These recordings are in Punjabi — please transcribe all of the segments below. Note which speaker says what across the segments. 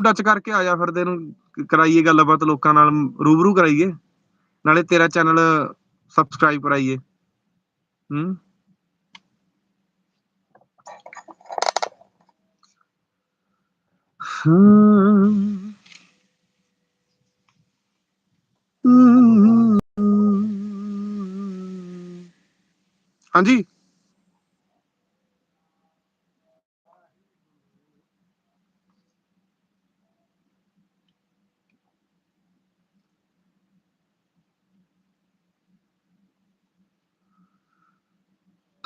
Speaker 1: ਟੱਚ ਕਰਕੇ ਆ ਜਾ ਫਿਰ ਤੈਨੂੰ ਕਰਾਈਏ ਗੱਲਬਾਤ ਲੋਕਾਂ ਨਾਲ, ਰੂਬਰੂ ਕਰਾਈਏ। ਨਾਲੇ ਤੇਰਾ ਚੈਨਲ ਸਬਸਕ੍ਰਾਈਬ ਕਰਾਈਏ। ਹੂੰ। ਹਾਂਜੀ?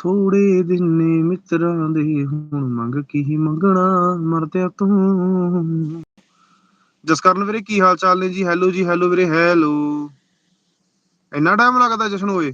Speaker 1: ਥੋੜੇ ਦਿਨ ਨੇ ਮਿੱਤਰਾਂ ਦੇ ਹੁਣ ਮੰਗ ਕੀ ਹੀ ਮੰਗਣਾ, ਮਰਦਿਆਂ ਤੂੰ। ਜਸਕਰਨ ਵੀਰੇ, ਕੀ ਹਾਲ ਚਾਲ ਨੇ ਜੀ? ਹੈਲੋ ਜੀ ਹੈਲੋ ਵੀਰੇ ਹੈਲੋ ਇੰਨਾ ਟਾਈਮ ਲੱਗਦਾ ਜਸ਼ਨ ਹੋਏ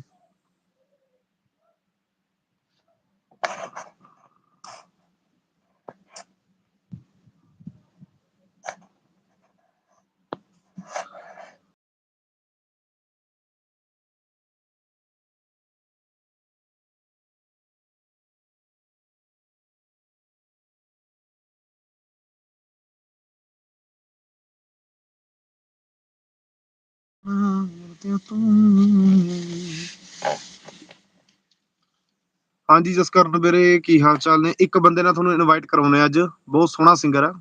Speaker 1: ਹਾਂਜੀ, ਜਸਕਰਨ ਵੀਰੇ, ਕੀ ਹਾਲ ਚਾਲ ਨੇ? ਇੱਕ ਬੰਦੇ ਨਾਲ ਤੁਹਾਨੂੰ ਇਨਵਾਈਟ ਕਰਾਉਣੇ ਅੱਜ। ਬਹੁਤ ਸੋਹਣਾ ਸਿੰਗਰ ਆ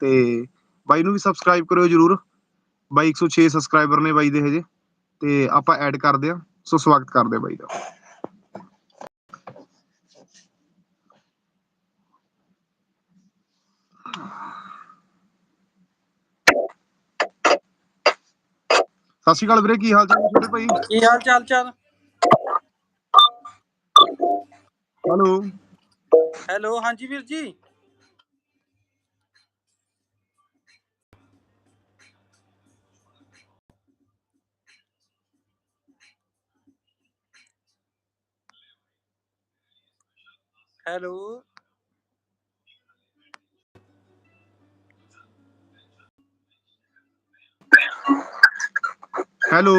Speaker 1: ਤੇ ਬਾਈ ਨੂੰ ਵੀ ਸਬਸਕ੍ਰਾਈਬ ਕਰਿਓ ਜਰੂਰ। ਬਾਈ 106 ਸਬਸਕ੍ਰਾਈਬਰ ਨੇ ਬਾਈ ਦੇ ਹਜੇ ਤੇ ਆਪਾਂ ਐਡ ਕਰਦੇ ਆ ਸੋ ਸਵਾਗਤ ਕਰਦੇ ਬਾਈ ਦਾ। ਸਤਿ ਸ਼੍ਰੀ ਅਕਾਲ ਵੀਰੇ ਕੀ ਹਾਲ ਚਾਲ ਛੋਟੇ ਭਾਈ?
Speaker 2: ਕੀ ਹਾਲ ਚਾਲ ਚਾਲ?
Speaker 1: ਹੈਲੋ।
Speaker 2: ਹੈਲੋ ਹਾਂਜੀ ਵੀਰ ਜੀ। ਹੈਲੋ।
Speaker 1: ਹੈਲੋ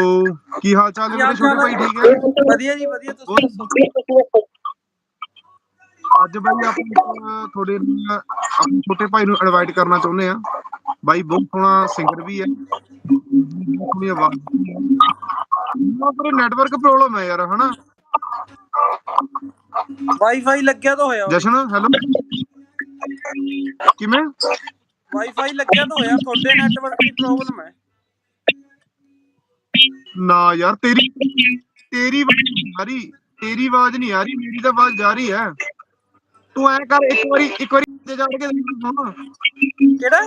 Speaker 1: ਕੀ ਹਾਲ ਚਾਲ ਹੈ ਵੀਰੇ ਛੋਟੇ ਭਾਈ? ਠੀਕ ਹੈ?
Speaker 2: ਵਧੀਆ ਜੀ ਵਧੀਆ। ਤੁਸੀਂ
Speaker 1: ਅੱਜ ਬਾਈ ਆਪਾਂ ਥੋੜੇ ਆਪਣੇ ਛੋਟੇ ਭਾਈ ਨੂੰ ਇਨਵਾਈਟ ਕਰਨਾ ਚਾਹੁੰਦੇ ਆ ਬਾਈ ਬਹੁਤ ਸੋਹਣਾ ਸਿੰਗਰ ਵੀ ਹੈ। ਸੋਹਣੀ ਆਵਾਜ਼ ਪਰ ਨੈਟਵਰਕ ਪ੍ਰੋਬਲਮ ਹੈ ਯਾਰ ਹਨਾ?
Speaker 2: ਵਾਈਫਾਈ ਲੱਗਿਆ ਤਾਂ ਹੋਇਆ।
Speaker 1: ਜਸ਼ਨ ਹੈਲੋ ਕਿਵੇਂ?
Speaker 2: ਵਾਈਫਾਈ ਲੱਗਿਆ ਤਾਂ ਹੋਇਆ। ਤੁਹਾਡੇ ਨੈਟਵਰਕ ਦੀ ਪ੍ਰੋਬਲਮ ਹੈ।
Speaker 1: ਨਾ ਯਾਰ ਤੇਰੀ ਤੇਰੀ ਆਵਾਜ਼ ਨਹੀਂ ਆ ਰਹੀ। ਤੇਰੀ ਆਵਾਜ਼ ਨਹੀਂ ਆ ਰਹੀ। ਮੇਰੀ ਤਾਂ ਆਵਾਜ਼ ਜਾ ਰਹੀ ਹੈ। ਤੂੰ ਐ ਕਰ ਇੱਕ ਵਾਰੀ ਇੱਕ ਵਾਰੀ ਤੇ ਜਾ ਕੇ ਦੇਖ ਸੁਣ
Speaker 2: ਕਿਹੜਾ?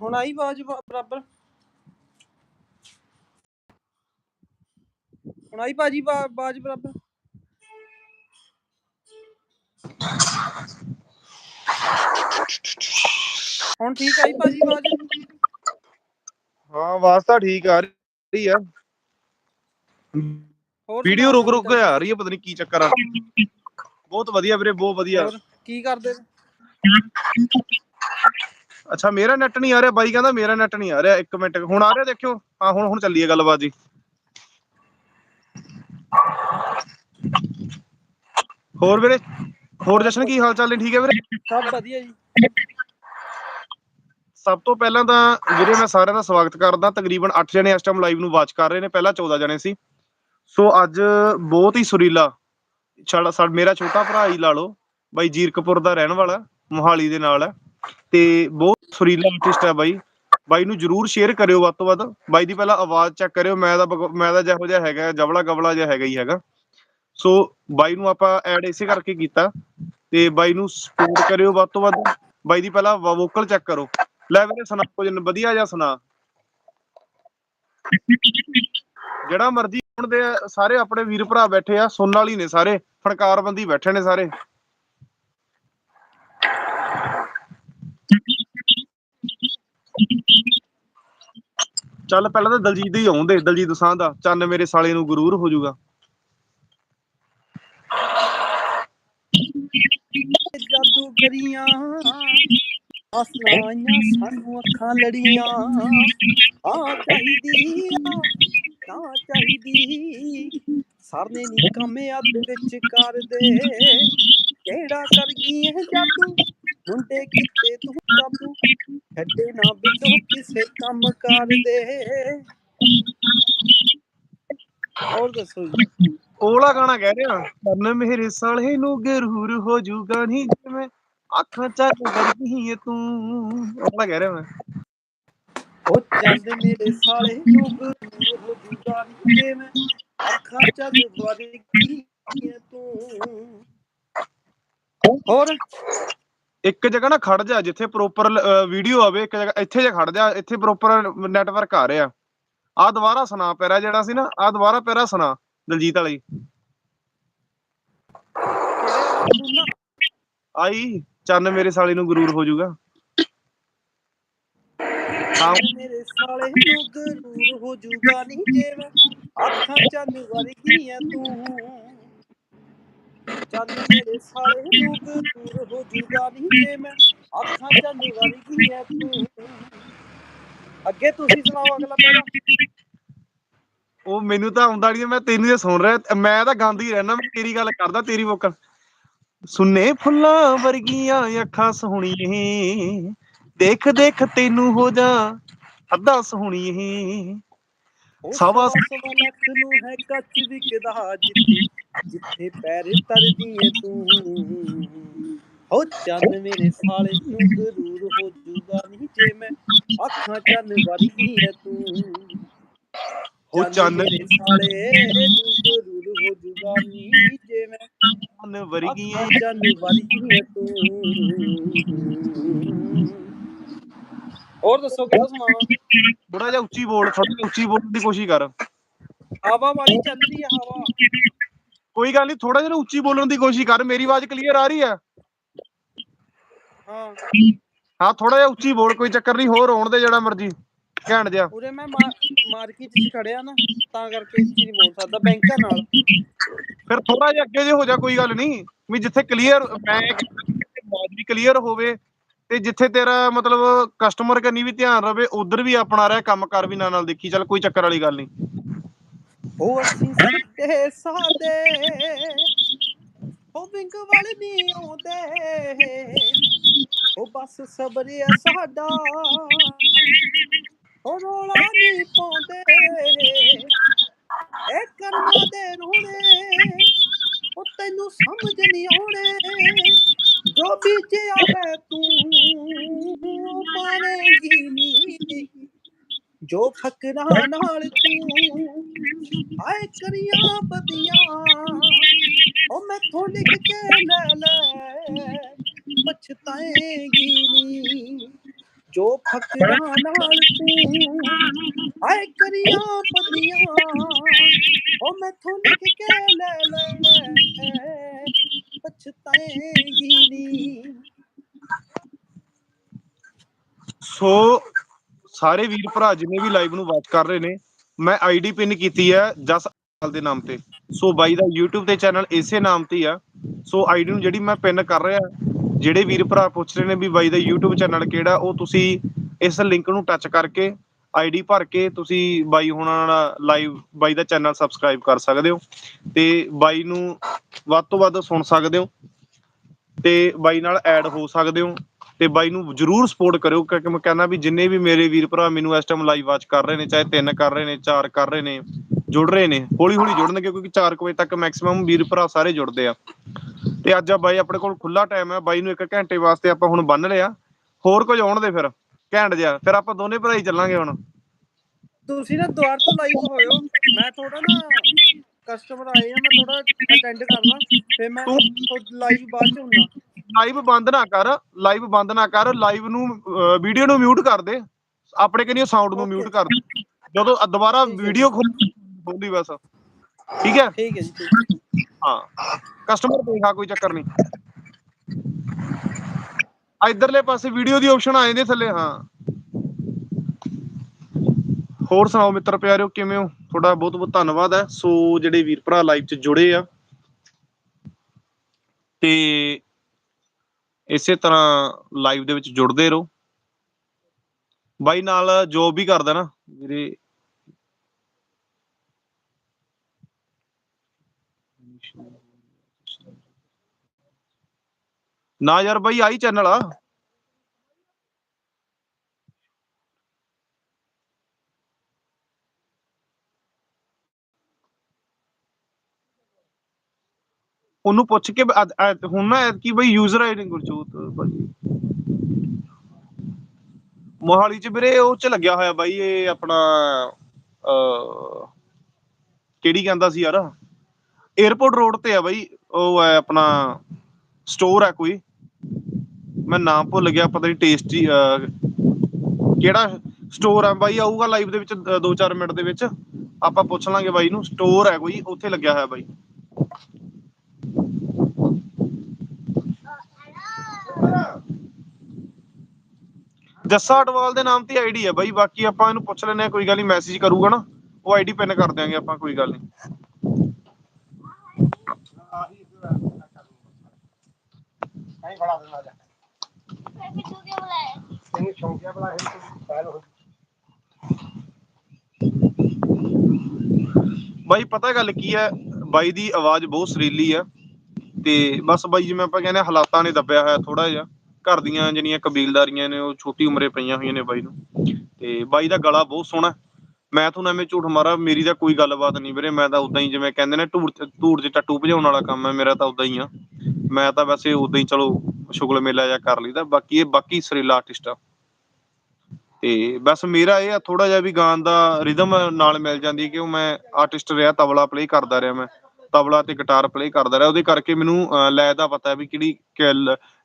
Speaker 2: ਹੁਣ ਆਈ ਆਵਾਜ਼ ਬਰਾਬਰ। ਹੁਣ ਆਈ ਭਾਜੀ ਆਵਾਜ਼ ਬਰਾਬਰ? ਹੁਣ ਠੀਕ ਆਈ ਭਾਜੀ ਆਵਾਜ਼
Speaker 1: ਹਾਂ ਆਵਾਜ਼ ਤਾਂ ਠੀਕ ਆ ਰਹੀ ਆ। ਵੀਡੀਓ ਰੁਕ ਰੁਕ ਕੇ ਆ ਰਹੀ ਹੈ ਪਤਾ ਨਹੀਂ ਕੀ ਚੱਕਰ ਆ। ਬਹੁਤ ਵਧੀਆ ਵੀਰੇ ਬਹੁਤ ਵਧੀਆ।
Speaker 2: ਕੀ ਕਰਦੇ?
Speaker 1: ਅੱਛਾ ਮੇਰਾ ਨੈਟ ਨਹੀਂ ਆ ਰਿਹਾ ਬਾਈ ਕਹਿੰਦਾ ਮੇਰਾ ਨੈਟ ਨਹੀਂ ਆ ਰਿਹਾ। ਇੱਕ ਮਿੰਟ ਹੁਣ ਆ ਰਿਹਾ ਦੇਖਿਓ? ਹਾਂ ਹੁਣ ਹੁਣ ਚੱਲੀਏ ਗੱਲਬਾਤ ਜੀ। ਹੋਰ ਵੀਰੇ? ਹੋਰ ਜਸ਼ਨ ਕੀ ਹਾਲ ਚਾਲ ਨੇ? ਠੀਕ ਹੈ ਵੀਰੇ?
Speaker 2: ਸਭ ਵਧੀਆ ਜੀ।
Speaker 1: ਸਭ ਤੋਂ ਪਹਿਲਾਂ ਤਾਂ ਵੀਰੇ ਮੈਂ ਸਾਰਿਆਂ ਦਾ ਸਵਾਗਤ ਕਰਦਾ। ਤਕਰੀਬਨ 8 ਜਣੇ ਇਸ ਟਾਈਮ ਲਾਈਵ ਨੂੰ ਵਾਚ ਕਰ ਰਹੇ ਨੇ। ਪਹਿਲਾਂ 14 ਜਣੇ ਸੀ। ਸੋ ਅੱਜ ਬਹੁਤ ਹੀ ਸੁਰੀਲਾ ਛੜ ਮੇਰਾ ਛੋਟਾ ਭਰਾ ਹੀ ਲਾ ਲਓ ਬਾਈ ਜੀਰਕਪੁਰ ਦਾ ਰਹਿਣ ਵਾਲਾ ਮੋਹਾਲੀ ਦੇ ਨਾਲ ਹੈ। ਤੇ ਬਹੁਤ ਸੁਰੀਲਾ ਆਰਟਿਸਟ ਹੈ ਬਾਈ। ਬਾਈ ਨੂੰ ਜਰੂਰ ਸ਼ੇਅਰ ਕਰਿਓ ਵੱਧ ਤੋਂ ਵੱਧ। ਬਾਈ ਦੀ ਪਹਿਲਾਂ ਆਵਾਜ਼ ਚੈੱਕ ਕਰਿਓ, ਮੈਂ ਤਾਂ ਬਗ- ਮੈਂ ਤਾਂ ਜਿਹੋ ਜਿਹਾ ਹੈਗਾ ਜਬਲਾ ਗਬਲਾ ਜਿਹਾ ਹੈਗਾ ਹੀ ਹੈਗਾ। ਸੋ ਬਾਈ ਨੂੰ ਆਪਾਂ ਐਡ ਇਸੇ ਕਰਕੇ ਕੀਤਾ ਤੇ ਬਾਈ ਨੂੰ ਸਪੋਰਟ ਕਰਿਓ ਵੱਧ ਤੋਂ ਵੱਧ। ਬਾਈ ਦੀ ਪਹਿਲਾਂ ਵੋਕਲ ਚੈੱਕ ਕਰੋ। ਲੈ ਵੀਰੇ ਸੁਣਾ ਕੁਝ ਵਧੀਆ ਜਿਹਾ ਸੁਣਾ। ਜਿਹੜਾ ਮਰਜ਼ੀ ਹੁਣ ਦੇ ਸਾਰੇ ਆਪਣੇ ਵੀਰ ਭਰਾ ਬੈਠੇ ਆ, ਸੁਣਨ ਵਾਲੀ ਨੇ ਸਾਰੇ, ਫਣਕਾਰਬੰਦੀ ਬੈਠੇ ਨੇ ਸਾਰੇ। ਚੱਲ ਪਹਿਲਾਂ ਤਾਂ ਦਲਜੀਤ ਦੇ ਹੀ ਆਉਂਦੇ ਦਲਜੀਤ ਦੋਸਾਂਝ ਦਾ। ਚੰਨ ਮੇਰੇ ਸਾਲੇ ਨੂੰ ਗਰੂਰ ਹੋ ਜਾਊਗਾ।
Speaker 2: ਜਾਦੂ ਕਰੀਆਂ ਹਸਨਾਈਆਂ ਸਾਨੂੰ ਅੱਖਾਂ ਲੜੀਆਂ। ਆ ਚਾਹੀਦੀ ਆ ਚਾਹੀਦੀ, ਸਰਨੇ ਨੀ ਕੰਮੇ ਅੱਧ ਵਿੱਚ ਕਰਦੇ। ਕਿਹੜਾ ਕਰ ਗਈ ਹੈ ਜਾਦੂ? ਮੁੰਡੇ ਕਿਤੇ ਤੂੰ ਕਾਬੂ? ਛੱਡੇ ਨਾ ਬਿੱਲੋ ਕਿਸੇ ਕੰਮ ਕਰਦੇ। ਹੋਰ ਦੱਸੋ ਜੀ।
Speaker 1: ਉਹਲਾ ਗਾਣਾ ਕਹਿ ਰਿਹਾ ਤਨ ਮੇਰੇ ਸਾਲੇ ਨੂੰ ਗਰੂਰ ਹੋ ਜੂਗਾ ਨਹੀਂ ਜਿਵੇਂ ਅੱਖਾਂ ਚੱਕ ਏ ਤੂੰ। ਉਹਲਾ ਕਹਿ ਰਿਹਾ ਮੈਂ।
Speaker 2: ਉਹ ਚੰਦ ਮੇਰੇ ਸਾਲੇ ਨੂੰ ਗਰੂਰ ਹੋ ਜੂਗਾ ਨੀ ਜਿਵੇਂ ਅੱਖਾਂ ਵਰਗੀ ਏ ਤੂੰ। ਹੋਰ?
Speaker 1: ਇੱਕ ਜਗ੍ਹਾ ਨਾ ਖੜ ਜਾ, ਜਿੱਥੇ ਪ੍ਰੋਪਰ ਵੀਡੀਓ ਆਵੇ, ਇੱਕ ਜਗ੍ਹਾ ਇੱਥੇ ਜੇ ਖੜ ਜਾ, ਇੱਥੇ ਪ੍ਰੋਪਰ ਨੈਟਵਰਕ ਆ ਰਿਹਾ। ਆ ਦੁਬਾਰਾ ਸੁਣਾ ਪੈਰਾ ਜਿਹੜਾ ਸੀ ਨਾ ਆ ਦੁਬਾਰਾ ਪੈਰਾ ਸੁਣਾ, ਦਲਜੀਤ ਵਾਲੀ। ਆਈ, ਚੰਨ ਮੇਰੇ ਸਾਲੇ ਨੂੰ ਗਰੂਰ ਹੋ ਜਾਊਗਾ।
Speaker 2: ਮੇਰੇ ਸਾਲੇ ਨੂੰ ਗਰੂਰ ਹੋ ਜੂਗਾ ਨਹੀਂ ਜਿਵੇਂ ਅੱਖਾਂ ਚੰਨ ਵਰਗੀ ਤੂੰ। ਚੰਨ ਮੇਰੇ ਸਾਲੇ ਨੂੰ ਗਰੂਰ ਹੋ ਜੂਗਾ ਨਹੀਂ ਜਿਵੇਂ ਅੱਖਾਂ ਚੰਨ ਵਰਗੀ ਐ ਤੂੰ। ਅੱਗੇ ਤੁਸੀਂ ਸੁਣਾਓ ਅਗਲਾ ਪਹਿਲਾ
Speaker 1: ਉਹ ਮੈਨੂੰ ਤਾਂ ਆਉਂਦਾ ਨਹੀਂ ਮੈਂ ਤੈਨੂੰ ਹੀ ਸੁਣ ਰਿਹਾ। ਮੈਂ ਤਾਂ ਗਾਉਂਦੀ ਰਹਿਣਾ ਮੈਂ ਤੇਰੀ ਗੱਲ ਕਰਦਾ ਤੇਰੀ ਵੋਕਲ। ਸੁੰਨੇ ਫੁੱਲਾਂ ਵਰਗੀਆਂ ਅੱਖਾਂ ਸੋਹਣੀਏ। ਦੇਖ ਦੇਖ ਤੈਨੂੰ ਹੋ ਜਾ ਅੱਧਾ ਸੋਹਣੀਏ। ਸਵਾ-
Speaker 2: ਸਵਾ ਲੱਖ ਨੂੰ ਹੈ ਕੱਚ ਵਿਕਦਾ ਜਿੱਥੇ। ਜਿੱਥੇ ਪੈਰ ਤਰਦੀ ਏ ਤੂੰ। ਹੋ ਚੰਨ ਮੇਰੇ ਸਾਲੇ ਨੂੰ ਗਰੂਰ ਹੋ ਜੂਗਾ ਨਹੀਂ ਜੇ ਮੈਂ ਅੱਖਾਂ ਚੰਨ ਵਰਗੀ ਏ ਤੂੰ।
Speaker 1: ਉਹ ਚੰਨ
Speaker 2: ਮੇਰੇ ਸਾਲੇ ਨੂੰ ਗਰੂਰ ਹੋ ਜੂਗਾ ਨਹੀਂ ਜੇ ਮੈਂ
Speaker 1: ਚੰਨ ਵਰਗੀਆਂ
Speaker 2: ਅੱਖਾਂ ਚੰਨ ਵਰਗੀ ਏ ਤੂੰ। ਹੋਰ ਦੱਸੋ ਕਿਹੜਾ ਸੁਣਾਵਾਂ?
Speaker 1: ਥੋੜਾ ਜਿਹਾ ਉੱਚੀ ਬੋਲ ਥੋੜਾ ਉੱਚੀ ਬੋਲਣ ਦੀ ਕੋਸ਼ਿਸ਼ ਕਰ।
Speaker 2: ਹਵਾ ਵਾਲੀ ਚੱਲ ਰਹੀ ਹੈ ਹਵਾ।
Speaker 1: ਕੋਈ ਗੱਲ ਨਹੀਂ ਥੋੜਾ ਜਿਹਾ ਉੱਚੀ ਬੋਲਣ ਦੀ ਕੋਸ਼ਿਸ਼ ਕਰ ਮੇਰੀ ਆਵਾਜ਼ ਕਲੀਅਰ ਆ ਰਹੀ ਹੈ?
Speaker 2: ਹਾਂ।
Speaker 1: ਹਾਂ ਥੋੜਾ ਜਿਹਾ ਉੱਚੀ ਬੋਲ ਕੋਈ ਚੱਕਰ ਨਹੀਂ ਹੋਰ ਆਉਣ ਦੇ ਜਿਹੜਾ ਮਰਜ਼ੀ ਘੈਂਟ ਜਿਹਾ।
Speaker 2: ਉਰੇ ਮੈਂ ਮਾਰਕੀਟ 'ਚ ਖੜਿਆ ਨਾ ਤਾਂ ਕਰਕੇ ਇੱਥੇ ਨਹੀਂ ਬੋਲ ਸਕਦਾ ਬੈਂਕਾਂ ਨਾਲ।
Speaker 1: ਫਿਰ ਥੋੜਾ ਜਿਹਾ ਅੱਗੇ ਜੇ ਹੋ ਜਾ ਕੋਈ ਗੱਲ ਨਹੀਂ ਵੀ ਜਿੱਥੇ ਕਲੀਅਰ ਮੈਂ ਆਵਾਜ਼ ਵੀ ਕਲੀਅਰ ਹੋਵੇ ਤੇ ਜਿੱਥੇ ਤੇਰਾ ਮਤਲਬ ਕਸਟਮਰ ਕਰਨੀ ਵੀ ਧਿਆਨ ਰਵੇ ਉਧਰ ਵੀ ਆਪਣਾ ਰਹਿ ਕੰਮ ਕਰ ਵੀ ਨਾਲ ਨਾਲ ਦੇਖੀ ਚੱਲ ਕੋਈ ਚੱਕਰ ਵਾਲੀ ਗੱਲ ਨਹੀਂ।
Speaker 2: ਉਹ ਅਸੀਂ ਸਿੱਟੇ ਸਾਦੇ ਉਹ ਵਿੰਗ ਵਾਲੇ ਨਹੀਂ ਆਉਂਦੇ। ਉਹ ਬਸ ਸਬਰ ਆ ਸਾਡਾ। ਉਹ ਰੋਲਾ ਨਹੀਂ ਪਾਉਂਦੇ। ਇਹ ਕਰਨਾ ਦੇ ਰੋਣੇ ਉਹ ਤੈਨੂੰ ਸਮਝ ਨਹੀਂ ਆਉਣੇ। ਜੋ ਬੀਜਿਆ ਹੈ ਤੂੰ, ਉਹ ਪਾਵੇਂਗੀ ਨਹੀਂ ਜੋ ਫਕਰਾਂ ਨਾਲ ਤੂੰ ਆਏ ਕਰੀਆਂ ਬਦੀਆਂ ਉਹ ਮੈਥੋਂ ਲਿਖ ਕੇ ਲੈ ਲੈ ਪਛਤਾਏਗੀ ਨੀ। ਜੋ ਫਕਰਾਂ ਨਾਲ ਤੂੰ ਆਏ ਕਰੀਆਂ ਬਦੀਆਂ ਉਹ ਮੈਥੋਂ ਲਿਖ ਕੇ ਲੈ ਲੈ ਪਛਤਾਏਗੀ ਨੀ।
Speaker 1: ਸੋ ਸਾਰੇ ਵੀਰ ਭਰਾ ਜਿਨੇ ਵੀ ਲਾਈਵ ਨੂੰ ਵਾਚ ਕਰ ਰਹੇ ਨੇ, ਮੈਂ ਆਈਡੀ ਪਿਨ ਕੀਤੀ ਹੈ ਜਸ ਅਕਾਲ ਦੇ ਨਾਮ ਤੇ। ਸੋ ਬਾਈ ਦਾ YouTube ਤੇ ਚੈਨਲ ਇਸੇ ਨਾਮ ਤੇ ਆ। ਸੋ ਆਈਡੀ ਨੂੰ ਜਿਹੜੀ ਮੈਂ ਪਿਨ ਕਰ ਰਿਹਾ, ਜਿਹੜੇ ਵੀਰ ਭਰਾ ਪੁੱਛ ਰਹੇ ਨੇ ਵੀ ਬਾਈ ਦਾ YouTube ਚੈਨਲ ਕਿਹੜਾ, ਉਹ ਤੁਸੀਂ ਇਸ ਲਿੰਕ ਨੂੰ ਟੱਚ ਕਰਕੇ ਆਈਡੀ ਭਰ ਕੇ ਤੁਸੀਂ ਬਾਈ ਹੁਣਾਂ ਨਾਲ ਲਾਈਵ ਬਾਈ ਦਾ ਚੈਨਲ ਸਬਸਕ੍ਰਾਈਬ ਕਰ ਸਕਦੇ ਹੋ ਤੇ ਬਾਈ ਨੂੰ ਵੱਧ ਤੋਂ ਵੱਧ ਸੁਣ ਸਕਦੇ ਹੋ ਤੇ ਬਾਈ ਨਾਲ ਐਡ ਹੋ ਸਕਦੇ ਹੋ। ਤੇ ਬਾਈ ਨੂੰ ਜਰੂਰ ਸਪੋਰਟ ਕਰਿਓ, ਕਿਉਂਕਿ ਮੈਂ ਕਹਿੰਦਾ ਵੀ ਜਿੰਨੇ ਵੀ ਮੇਰੇ ਵੀਰ ਭਰਾ ਮੈਨੂੰ ਇਸ ਟਾਈਮ ਲਾਈਵ ਵਾਚ ਕਰ ਰਹੇ ਨੇ, ਚਾਹੇ ਤਿੰਨ ਕਰ ਰਹੇ ਨੇ, ਚਾਰ ਕਰ ਰਹੇ ਨੇ, ਜੁੜ ਰਹੇ ਨੇ ਹੌਲੀ ਹੌਲੀ ਜੁੜਨਗੇ, ਕਿਉਂਕਿ 4 ਵਜੇ ਤੱਕ ਮੈਕਸਿਮਮ ਵੀਰ ਭਰਾ ਸਾਰੇ ਜੁੜਦੇ ਆ। ਤੇ ਅੱਜ ਆ ਬਾਈ ਆਪਣੇ ਕੋਲ ਖੁੱਲਾ ਟਾਈਮ ਹੈ ਬਾਈ ਨੂੰ ਇੱਕ ਘੰਟੇ ਵਾਸਤੇ ਆਪਾਂ ਹੁਣ ਬੰਨ ਲਿਆ। ਹੋਰ ਕੁਝ ਆਉਣ ਦੇ ਫਿਰ, ਘੈਂਟ ਜਿਹਾ। ਫਿਰ ਆਪਾਂ ਦੋਨੇ ਭਰਾ ਹੀ ਚੱਲਾਂਗੇ ਹੁਣ।
Speaker 2: ਤੁਸੀਂ ਨਾ ਦੁਆਰ ਤੋਂ ਲਾਈਵ ਹੋਇਓ। ਮੈਂ ਥੋੜਾ ਨਾ ਕਸਟਮਰ ਆਏ ਆ ਮੈਂ ਥੋੜਾ ਅਟੈਂਡ ਕਰਨਾ ਫਿਰ ਮੈਂ ਲਾਈਵ ਬਾਅਦ ਚ ਹੁੰਨਾ।
Speaker 1: ਲਾਈਵ ਬੰਦ ਨਾ ਕਰ ਲਾਈਵ ਬੰਦ ਨਾ ਕਰ ਲਾਈਵ ਨੂੰ ਵੀਡੀਓ ਨੂੰ ਮਿਊਟ ਕਰ ਦੇ। ਆਪਣੇ ਕਿੰਨੀ ਸਾਊਂਡ ਨੂੰ. ਮਿਊਟ ਕਰ। ਦੇ ਜਦੋਂ ਦੁਬਾਰਾ। ਵੀਡੀਓ ਖੋਲਦੀ ਬਸ। ਠੀਕ ਹੈ?
Speaker 2: ਠੀਕ ਹੈ ਜੀ ਹੈ।
Speaker 1: ਕਸਟਮਰ ਦੇਖਾ ਕੋਈ ਚੱਕਰ ਨਹੀਂ। ਆ ਇਧਰਲੇ ਪਾਸੇ ਵੀਡੀਓ ਦੀ ਆਪਸ਼ਨ ਆ ਜਾਂਦੀ ਥੱਲੇ ਹਾਂ। ਹੋਰ ਸੁਣਾਓ ਮਿੱਤਰ ਪਿਆਰਿਓ ਕਿਵੇਂ ਹੋ? ਤੁਹਾਡਾ ਬਹੁਤ ਬਹੁਤ ਧੰਨਵਾਦ ਹੈ। ਸੋ ਜਿਹੜੇ ਵੀਰ ਭਰਾ ਲਾਈਵ 'ਚ ਜੁੜੇ ਆ, ਤੇ ਇਸੇ ਤਰ੍ਹਾਂ ਲਾਈਵ ਦੇ ਵਿੱਚ ਜੁੜਦੇ ਰਹੋ। ਬਾਈ ਨਾਲ ਜੋਬ ਵੀ ਕਰਦਾ ਨਾ ਵੀਰੇ। ਨਾ ਯਾਰ ਬਾਈ ਆਈ ਚੈਨਲ ਆ। ਉਹਨੂੰ ਪੁੱਛ ਕੇ ਬ- ਅੱਜ- ਹੁਣ ਨਾ ਕੀ ਬਈ ਯੂਜ਼ਰ ਆਈਡੀ ਗੁਰਜੋਤ ਭਾਜੀ। ਮੋਹਾਲੀ ਚ ਵੀਰੇ ਉਹ ਚ ਲੱਗਿਆ ਹੋਇਆ ਬਾਈ, ਇਹ ਆਪਣਾ ਅ ਕਿਹੜੀ ਕਹਿੰਦਾ ਸੀ ਯਾਰ? 에어ਪੋਰਟ ਰੋਡ ਤੇ ਆ ਬਾਈ, ਉਹ ਹੈ ਆਪਣਾ ਸਟੋਰ ਹੈ ਕੋਈ। ਮੈਂ ਨਾਮ ਭੁੱਲ ਗਿਆ, ਪਤਾ ਨਹੀਂ ਟੇਸਟੀ ਕਿਹੜਾ ਸਟੋਰ ਹੈ ਬਾਈ, ਆਊਗਾ ਲਾਈਵ ਦੇ ਵਿੱਚ 2-4 ਮਿੰਟ ਦੇ ਵਿੱਚ। ਆਪਾਂ ਪੁੱਛ ਲਾਂਗੇ ਬਾਈ ਨੂੰ ਸਟੋਰ ਹੈ ਕੋਈ, ਉੱਥੇ ਲੱਗਿਆ ਹੋਇਆ ਬਾਈ। ਜੱਸਾ ਅਟਵਾਲ ਦੇ ਨਾਮ ਤੇ ਆਈਡੀ ਹੈ ਬਾਈ ਬਾਕੀ ਆਪਾਂ ਇਹਨੂੰ ਪੁੱਛ ਲੈਨੇ ਆ ਕੋਈ ਗੱਲ ਨਹੀਂ ਮੈਸੇਜ ਕਰੂਗਾ ਨਾ ਉਹ ਆਈਡੀ ਪਿੰਨ ਕਰ ਦਿਆਂਗੇ ਆਪਾਂ ਕੋਈ ਗੱਲ ਨਹੀਂ।
Speaker 3: ਨਹੀਂ ਬੜਾ ਦਿਨ ਜਾ ਤੈਨੂੰ ਸ਼ੌਂਕਿਆ ਬੜਾ ਹੈ ਤੂੰ ਪਹਿਲ ਹੋ
Speaker 1: ਬਾਈ ਪਤਾ ਗੱਲ ਕੀ ਹੈ ਬਾਈ ਦੀ ਆਵਾਜ਼ ਬਹੁਤ ਸੁਰੀਲੀ ਆ ਤੇ ਬਸ ਬਾਈ ਜਿਵੇਂ ਆਪਾਂ ਕਹਿੰਦੇ ਆ, ਹਾਲਾਤਾਂ ਨੇ ਦੱਬਿਆ ਹੋਇਆ ਥੋੜਾ ਜਿਹਾ। ਘਰ ਦੀਆਂ ਜਿਹੜੀਆਂ ਕਬੀਲਦਾਰੀਆਂ ਨੇ, ਉਹ ਛੋਟੀ ਉਮਰੇ ਪਈਆਂ ਹੋਈਆਂ ਨੇ ਬਾਈ ਨੂੰ। ਤੇ ਬਾਈ ਦਾ ਗਲਾ ਬਹੁਤ ਸੋਹਣਾ ਮੈਂ ਤੁਹਾਨੂੰ ਐਵੇਂ ਝੂਠ ਮਾਰਾਂ, ਮੇਰੀ ਤਾਂ ਕੋਈ ਗੱਲਬਾਤ ਨਹੀਂ ਵੀਰੇ। ਮੈਂ ਤਾਂ ਉਦਾਂ ਹੀ ਜਿਵੇਂ ਕਹਿੰਦੇ ਨੇ, ਧੂੜ ਧੂੜ 'ਚ ਟੱਟੂ ਭਜਾਉਣ ਵਾਲਾ ਕੰਮ ਹੈ, ਮੇਰਾ ਤਾਂ ਉਦਾਂ ਹੀ ਆ। ਮੈਂ ਤਾਂ ਵੈਸੇ ਉਦਾਂ ਹੀ ਚਲੋ ਸ਼ੁਗਲ ਮੇਲਾ ਜਾਂ ਕਰ ਲਈਦਾ। ਬਾਕੀ ਇਹ ਬਾਕੀ ਸਰੀਲਾ ਆਰਟਿਸਟ ਆ। ਤੇ ਬਸ ਮੇਰਾ ਇਹ ਆ ਥੋੜਾ ਜਿਹਾ ਵੀ ਗਾਣ ਦਾ ਰਿਦਮ ਨਾਲ ਮਿਲ ਜਾਂਦੀ ਕਿ ਉਹ ਮੈਂ ਆਰਟਿਸਟ ਰਿਹਾ, ਤਬਲਾ ਪਲੇ ਕਰਦਾ ਰਿਹਾ ਮੈਂ। ਤਬਲਾ ਤੇ ਗਿਟਾਰ ਪਲੇ ਕਰਦਾ ਰਿਹਾ। ਉਹਦੇ ਕਰਕੇ ਮੈਨੂੰ ਲੈ ਦਾ ਪਤਾ ਵੀ ਕਿਹੜੀ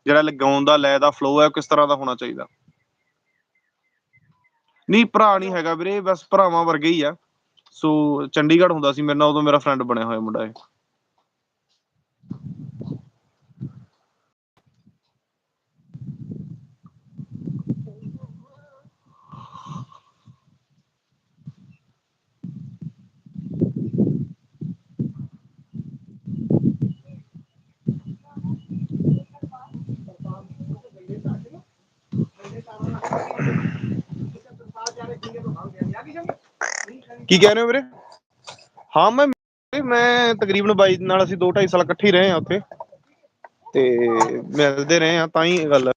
Speaker 1: ਜਿਹੜਾ ਲਗਾਉਣ ਦਾ, ਲੈ ਦਾ ਫਲੋ ਹੈ, ਉਹ ਕਿਸ ਤਰ੍ਹਾਂ ਦਾ ਹੋਣਾ ਚਾਹੀਦਾ? ਨਹੀਂ, ਭਰਾ ਨਹੀਂ ਹੈਗਾ ਵੀਰੇ, ਬਸ ਭਰਾਵਾਂ ਵਰਗੇ ਹੀ ਆ। ਸੋ ਚੰਡੀਗੜ੍ਹ ਹੁੰਦਾ ਸੀ ਮੇਰੇ ਨਾਲ, ਉਦੋਂ ਮੇਰਾ ਫਰੈਂਡ ਬਣਿਆ ਹੋਇਆ ਮੁੰਡਾ ਇਹ। ਕੀ ਕਹਿ ਰਹੇ ਹੋ ਵੀਰੇ ਹਾਂ, ਮੈਂ ਮੈਂ ਤਕਰੀਬਨ ਬਾਈ ਨਾਲ ਅਸੀਂ 2 2.5 ਸਾਲ ਇਕੱਠੇ ਹੀ ਰਹੇ ਆ ਉੱਥੇ ਤੇ ਮਿਲਦੇ ਰਹੇ ਆ ਤਾਂ ਹੀ ਇਹ ਗੱਲ ਹੈ।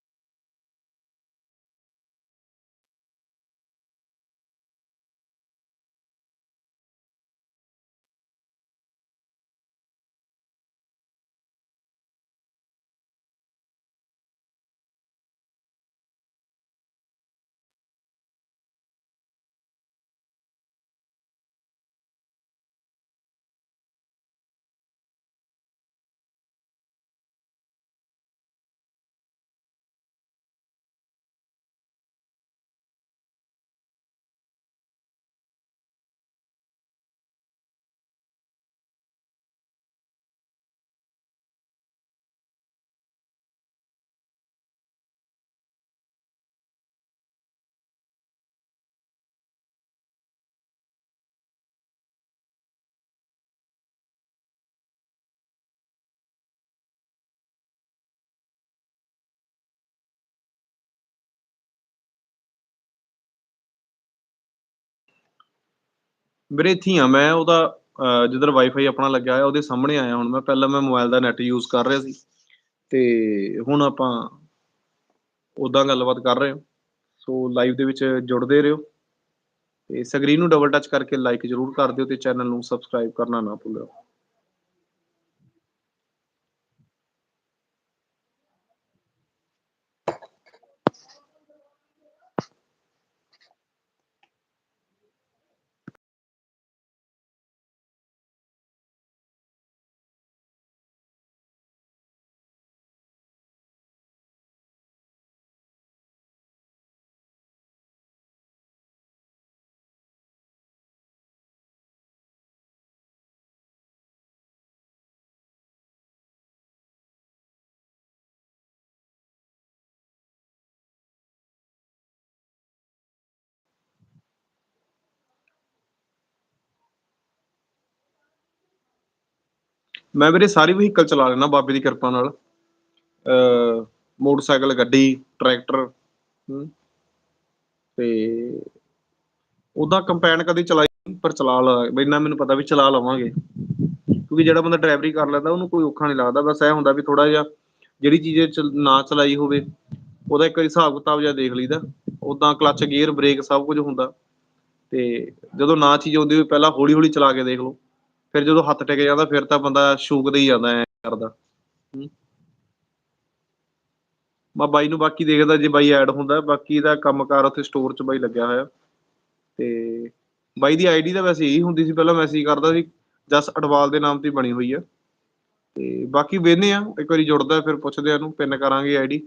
Speaker 1: ਵੀਰੇ ਇੱਥੇ ਹੀ ਆ, ਮੈਂ ਉਹਦਾ ਜਿੱਧਰ ਵਾਈਫਾਈ ਆਪਣਾ ਲੱਗਿਆ ਹੋਇਆ, ਉਹਦੇ ਸਾਹਮਣੇ ਆਇਆ ਹੁਣ ਮੈਂ, ਪਹਿਲਾਂ ਮੈਂ ਮੋਬਾਈਲ ਦਾ ਨੈਟ ਯੂਜ਼ ਕਰ ਰਿਹਾ ਸੀ। ਤੇ ਹੁਣ ਆਪਾਂ ਉਦਾਂ ਗੱਲਬਾਤ ਕਰ ਰਹੇ ਹਾਂ। ਸੋ ਲਾਈਵ ਦੇ ਵਿੱਚ ਜੁੜਦੇ ਰਹੋ। ਤੇ ਸਕਰੀਨ ਨੂੰ ਡਬਲ ਟੱਚ ਕਰਕੇ ਲਾਈਕ ਜ਼ਰੂਰ ਕਰ ਦਿਓ ਤੇ ਚੈਨਲ ਨੂੰ ਸਬਸਕ੍ਰਾਈਬ ਕਰਨਾ ਨਾ ਭੁੱਲਿਓ। ਮੈਂ ਵੀਰੇ ਸਾਰੀ ਵਹੀਕਲ ਚਲਾ ਲੈਣਾ ਬਾਬੇ ਦੀ ਕਿਰਪਾ ਨਾਲ। ਅ ਮੋਟਰਸਾਈਕਲ ਗੱਡੀ ਟਰੈਕਟਰ ਹਮ, ਤੇ ਉਹਦਾ ਕੰਪੈਨ ਕਦੇ ਚਲਾਈ ਪਰ ਚਲਾ ਲਾ ਇੰਨਾ ਮੈਨੂੰ ਪਤਾ ਵੀ ਚਲਾ ਲਵਾਂਗੇ। ਕਿਉਂਕਿ ਜਿਹੜਾ ਬੰਦਾ ਡਰਾਈਵਰੀ ਕਰ ਲੈਂਦਾ ਉਹਨੂੰ ਕੋਈ ਔਖਾ ਨਹੀਂ ਲੱਗਦਾ। ਬਸ ਇਹ ਹੁੰਦਾ ਵੀ ਥੋੜਾ ਜਿਹਾ ਜਿਹੜੀ ਚੀਜ਼ ਚ ਨਾ ਚਲਾਈ ਹੋਵੇ ਉਹਦਾ ਇੱਕ ਹਿਸਾਬ ਕਿਤਾਬ ਜਿਹਾ ਦੇਖ ਲਈਦਾ। ਉਦਾਂ ਕਲਚ ਗੇਅਰ ਬ੍ਰੇਕ ਸਭ ਕੁਝ ਹੁੰਦਾ। ਤੇ ਜਦੋਂ ਨਾ ਚੀਜ਼ ਆਉਂਦੀ ਹੋਵੇ ਪਹਿਲਾਂ ਹੌਲੀ ਹੌਲੀ ਚਲਾ ਕੇ ਦੇਖ ਲਓ। ਫਿਰ ਜਦੋਂ ਹੱਥ ਟਿਕ ਜਾਂਦਾ, ਫਿਰ ਤਾਂ ਬੰਦਾ ਸ਼ੂਕਦਾ ਹੀ ਜਾਂਦਾ ਐ ਕਰਦਾ। ਮੈਂ ਬਾਈ ਨੂੰ ਬਾਕੀ ਦੇਖਦਾ ਜੇ ਬਾਈ ਐਡ ਹੁੰਦਾ, ਬਾਕੀ ਦਾ ਕੰਮਕਾਰ ਉੱਥੇ ਸਟੋਰ 'ਚ ਬਾਈ ਲੱਗਿਆ ਹੋਇਆ। ਤੇ ਬਾਈ ਦੀ ਆਈਡੀ ਤਾਂ ਵੈਸੇ ਇਹੀ ਹੁੰਦੀ ਸੀ, ਪਹਿਲਾਂ ਮੈਸੇਜ ਕਰਦਾ ਸੀ, ਜਸ ਅਡਵਾਲ ਦੇ ਨਾਮ ਤੇ ਬਣੀ ਹੋਈ ਆ। ਤੇ ਬਾਕੀ ਵੇਖਦੇ ਆ, ਇੱਕ ਵਾਰੀ ਜੁੜਦਾ, ਫਿਰ ਪੁੱਛਦੇ ਆ ਇਹਨੂੰ ਪਿੰਨ ਕਰਾਂਗੇ ਆਈਡੀ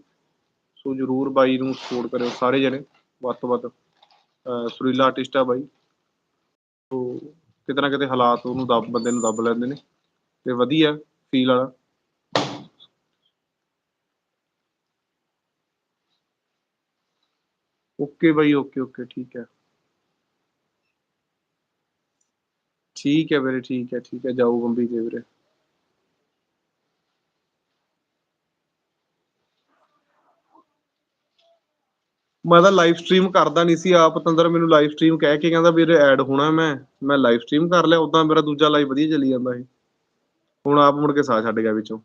Speaker 1: ਸੋ ਜਰੂਰ ਬਾਈ ਨੂੰ ਸਪੋਰਟ ਕਰਿਓ ਸਾਰੇ ਜਣੇ, ਵੱਧ ਤੋਂ ਵੱਧ। ਸੁਰੀਲਾ ਆਰਟਿਸਟ ਆ ਬਾਈ। ਸੋ ਕਿਤੇ ਨਾ ਕਿਤੇ ਹਾਲਾਤ ਉਹਨੂੰ ਦੱਬ, ਬੰਦੇ ਨੂੰ ਦੱਬ ਲੈਂਦੇ ਨੇ ਤੇ ਵਧੀਆ ਫੀਲ ਵਾਲਾ। ਓਕੇ ਬਾਈ ਓਕੇ ਓਕੇ ਠੀਕ ਹੈ। ਠੀਕ ਹੈ ਵੀਰੇ, ਠੀਕ ਹੈ ਠੀਕ ਹੈ ਜਾਓ ਗੰਭੀਰ ਤੇ ਵੀਰੇ। ਮੈਂ ਤਾਂ ਲਾਈਵ ਸਟ੍ਰੀਮ ਕਰਦਾ ਨਹੀਂ ਸੀ, ਆਪ ਪਤੰਦਰ ਮੈਨੂੰ ਲਾਈਵ ਸਟ੍ਰੀਮ ਕਹਿ ਕੇ ਕਹਿੰਦਾ ਵੀਰੇ ਐਡ ਹੋਣਾ ਮੈਂ। ਮੈਂ ਲਾਈਵ ਸਟ੍ਰੀਮ ਕਰ ਲਿਆ ਉਦਾਂ ਮੇਰਾ ਦੂਜਾ ਲਾਈਵ ਵਧੀਆ ਚੱਲੀ ਜਾਂਦਾ ਸੀ। ਹੁਣ ਆਪ ਮੁੜ ਕੇ ਸਾਹ ਛੱਡ ਗਿਆ ਵਿੱਚੋਂ।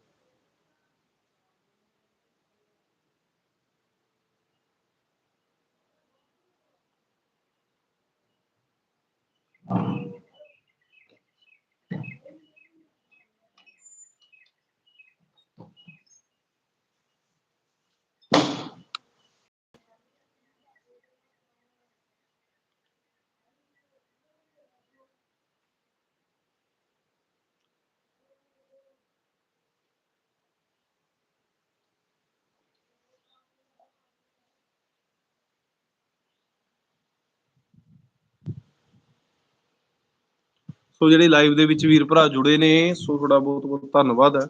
Speaker 1: ਸੋ ਜਿਹੜੇ ਲਾਈਵ ਦੇ ਵਿੱਚ ਵੀਰ ਭਰਾ ਜੁੜੇ ਨੇ, ਸੋ ਤੁਹਾਡਾ ਬਹੁਤ ਬਹੁਤ ਧੰਨਵਾਦ ਹੈ।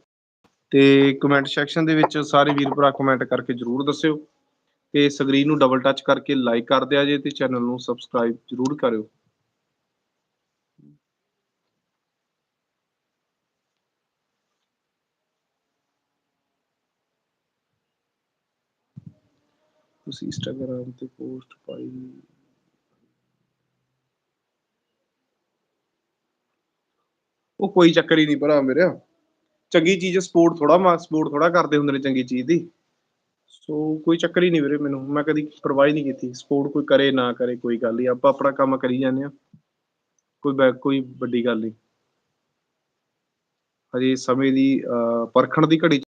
Speaker 1: ਤੇ ਕਮੈਂਟ ਸੈਕਸ਼ਨ ਦੇ ਵਿੱਚ ਸਾਰੇ ਵੀਰ ਭਰਾ ਕਮੈਂਟ ਕਰਕੇ ਜਰੂਰ ਦੱਸਿਓ। ਤੇ ਸਕਰੀਨ ਨੂੰ ਡਬਲ ਟੱਚ ਕਰਕੇ ਲਾਈਕ ਕਰ ਦਿਆ ਜੇ ਤੇ ਚੈਨਲ ਨੂੰ ਸਬਸਕ੍ਰਾਈਬ ਜਰੂਰ ਕਰਿਓ। ਤੁਸੀਂ ਇੰਸਟਾਗ੍ਰਾਮ ਤੇ ਪੋਸਟ ਪਾਈ। ਉਹ ਕੋਈ ਚੱਕਰ ਹੀ ਨਹੀਂ ਭਰਾ ਮੇਰੇ ਚੰਗੀ ਚੀਜ਼ ਸਪੋਰਟ ਥੋੜਾ ਮਾ ਸਪੋਰਟ ਥੋੜਾ ਕਰਦੇ ਹੁੰਦੇ ਨੇ ਚੰਗੀ ਚੀਜ਼ ਦੀ। ਸੋ ਕੋਈ ਚੱਕਰ ਹੀ ਨਹੀਂ ਵੀਰੇ ਮੈਨੂੰ। ਮੈਂ ਕਦੀ ਪਰਵਾਹ ਨਹੀਂ ਕੀਤੀ। ਸਪੋਰਟ ਕੋਈ ਕਰੇ ਨਾ ਕਰੇ ਕੋਈ ਗੱਲ ਨਹੀਂ। ਆਪਾਂ ਆਪਣਾ ਕੰਮ ਕਰੀ ਜਾਂਦੇ ਆ ਕੋਈ ਬੈ- ਕੋਈ ਵੱਡੀ ਗੱਲ ਨਹੀਂ। ਹਜੇ ਸਮੇਂ ਦੀ ਅਹ, ਪਰਖਣ ਦੀ ਘੜੀ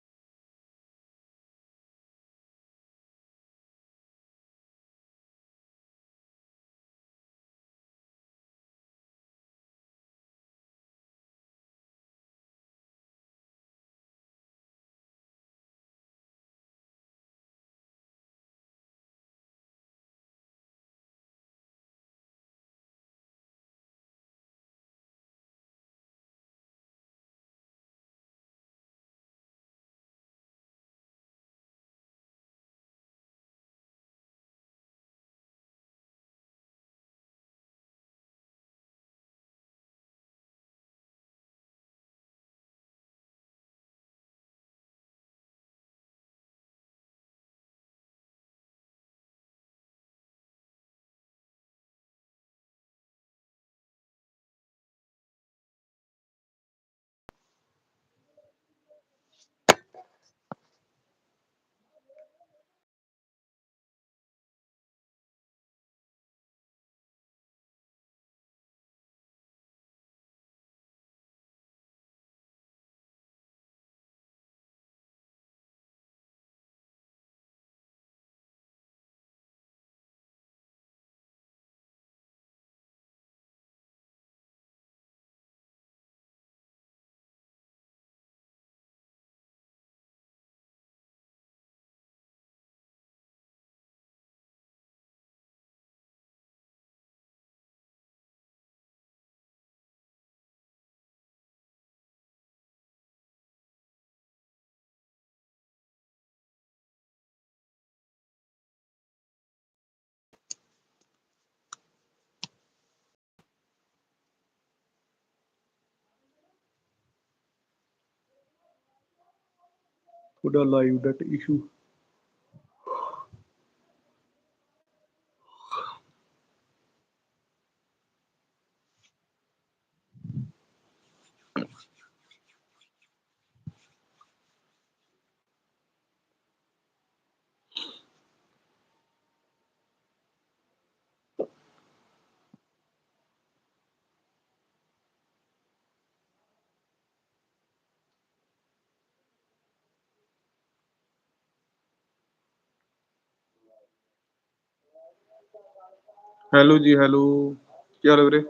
Speaker 1: ਤੁਹਾਡਾ ਲਾਈਵ ਡਟ ਇਸ਼ੂ ਹੈਲੋ ਜੀ ਹੈਲੋ ਕੀ ਹਾਲ ਹੈ ਵੀਰੇ?